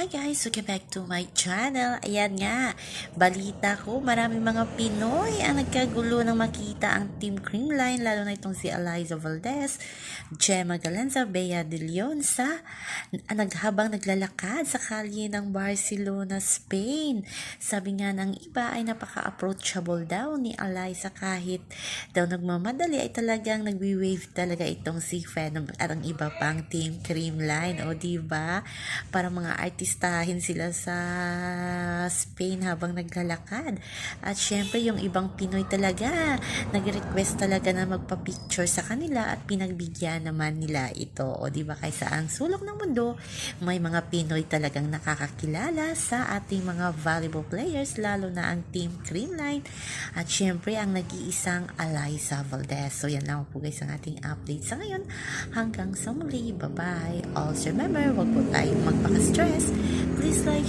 Hi guys! Welcome back to my channel. Ayan nga, balita ko, maraming mga Pinoy ang nagkagulo ng makita ang Team Creamline, lalo na itong si Eliza Valdez, Gemma Galanza, Bea De Leon sa naghabang naglalakad sa kalye ng Barcelona, Spain. Sabi nga ng iba ay napaka-approachable daw ni Eliza kahit daw nagmamadali ay talagang nagwi-wave talaga itong si Phenom at ang iba pang Team Creamline. O diba? Para mga artistahin sila sa Spain habang naglalakad. At syempre, yung ibang Pinoy talaga, nag-request talaga na magpa-picture sa kanila at pinagbigyan naman nila ito. O di ba kaysa ang sulok ng mundo, may mga Pinoy talagang nakakakilala sa ating mga valuable players, lalo na ang Team Creamline. At syempre, ang nag-iisang Eliza Valdez. So yan lang po guys ang ating update sa ngayon. Hanggang sa muli. Bye-bye. Also remember, wag po tayong magpaka-stress. Please like,